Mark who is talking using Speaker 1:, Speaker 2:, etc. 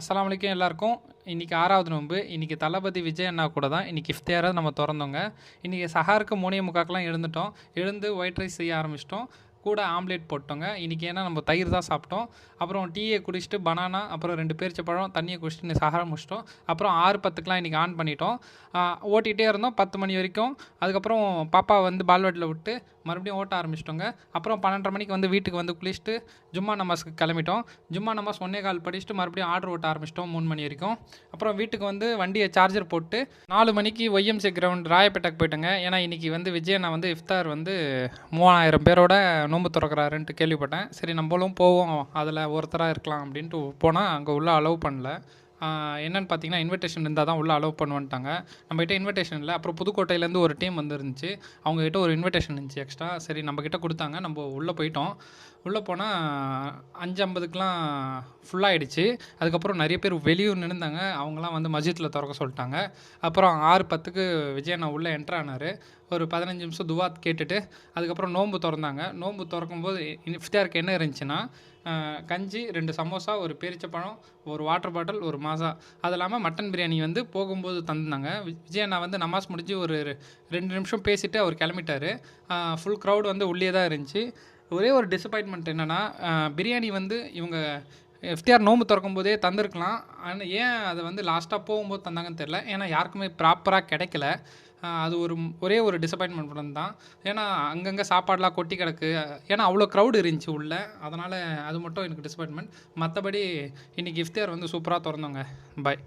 Speaker 1: அஸ்லாம் அலைக்கும் எல்லாருக்கும். இன்றைக்கி ஆறாவது நோன்பு. இன்றைக்கி தளபதி விஜய் அண்ணா கூட தான் இன்றைக்கி இஃப்தியாரை நம்ம திறந்தோங்க. இன்றைக்கி சஹாருக்கு மூணே முக்காக்கெலாம் எழுந்துட்டோம். எழுந்து ஒயிட் ரைஸ் செய்ய ஆரம்பிச்சிட்டோம். கூட ஆம்லேட் போட்டோங்க. இன்றைக்கி ஏன்னா நம்ம தயிர் தான் சாப்பிட்டோம். அப்புறம் டீயை குடிச்சிட்டு பனானா அப்புறம் ரெண்டு பேரிச்சப்பழம் தண்ணியை குடிச்சிட்டு சாகர முடிச்சிட்டோம். அப்புறம் ஆறு பத்துக்கெலாம் இன்றைக்கி ஆன் பண்ணிட்டோம். ஓட்டிகிட்டே இருந்தோம் பத்து மணி வரைக்கும். அதுக்கப்புறம் பாப்பா வந்து பால்வாட்டில் விட்டு மறுபடியும் ஓட்ட ஆரம்பிச்சிட்டோங்க. அப்புறம் பன்னெண்டரை மணிக்கு வந்து வீட்டுக்கு வந்து குளிச்சுட்டு ஜும்மா நமாஸ்க்கு கிளம்பிட்டோம். ஜும்மா நமாஸ் ஒன்னே கால் படிச்சுட்டு மறுபடியும் ஆர்டர் ஓட்ட ஆரம்பிச்சிட்டோம் மூணு மணி வரைக்கும். அப்புறம் வீட்டுக்கு வந்து வண்டியை சார்ஜர் போட்டு நாலு மணிக்கு ஒய்எம்சி கிரவுண்ட் ராயப்பேட்டைக்கு போயிட்டோங்க. ஏன்னா இன்றைக்கி வந்து விஜய் நான் வந்து இஃப்தார் வந்து மூவாயிரம் பேரோட நோன்பு திறக்கிறாருன்ட்டு கேள்விப்பட்டேன். சரி நம்மளும் போவோம் அதில் ஒருத்தராக இருக்கலாம் அப்படின்ட்டு போனால் அங்கே உள்ள அலோவ் பண்ணல. என்னென்னு பார்த்தீங்கன்னா இன்விடேஷன் இருந்தால் தான் உள்ளே அலோவ் பண்ணுவேன்ட்டாங்க. நம்மகிட்ட இன்விடேஷன் இல்லை. அப்புறம் புதுக்கோட்டையிலேருந்து ஒரு டீம் வந்துருந்துச்சு. அவங்ககிட்ட ஒரு இன்விடேஷன் இருந்துச்சு எக்ஸ்ட்ரா சரி நம்மக்கிட்ட கொடுத்தாங்க. நம்ம உள்ளே போயிட்டோம். உள்ளே போனால் அஞ்சு ஐம்பதுக்கெலாம் ஃபுல்லாகிடுச்சு அதுக்கப்புறம் நிறைய பேர் வெளியூர் நின்றுந்தாங்க அவங்களாம் வந்து மஸ்ஜித்தில் திறக்க சொல்லிட்டாங்க. அப்புறம் ஆறு பத்துக்கு விஜய் அண்ணா உள்ளே என்ட்ரு ஆனார். ஒரு பதினஞ்சு நிமிஷம் துவாத் கேட்டுட்டு அதுக்கப்புறம் நோன்பு திறந்தாங்க. நோன்பு திறக்கும்போது இஃப்தாருக்கு என்ன இருந்துச்சுன்னா கஞ்சி ரெண்டு சமோசா ஒரு பேரிச்சப்பழம் ஒரு வாட்டர் பாட்டில் ஒரு மாசா. அது இல்லாமல் மட்டன் பிரியாணி வந்து போகும்போது தந்தாங்க. விஜய் அண்ணா வந்து நமாஸ் முடிஞ்சு ஒரு ரெண்டு நிமிஷம் பேசிவிட்டு அவர் கிளம்பிட்டாரு. ஃபுல் க்ரௌட் வந்து உள்ளே தான் இருந்துச்சு. ஒரே ஒரு டிசப்பாயின்மெண்ட் என்னென்னா பிரியாணி வந்து இவங்க எஃப்டிஆர் நோம்பு திறக்கும் போதே தந்திருக்கலாம். ஆனால் ஏன் அதை வந்து லாஸ்ட்டாக போகும்போது தந்தாங்கன்னு தெரில ஏன்னா யாருக்குமே ப்ராப்பராக கிடைக்கல. அது ஒரு ஒரே ஒரு டிசப்பாயின்மெண்ட் தான் ஏன்னா அங்கங்கே சாப்பாடெலாம் கொட்டி கிடக்கு. ஏன்னா அவ்வளோ க்ரௌடு இருந்துச்சு உள்ள. அதனால் அது மட்டும் எனக்கு டிசப்பாயின்மெண்ட் மற்றபடி இன்றைக்கி இஃப்தியார் வந்து சூப்பராக திறந்தோங்க. பாய்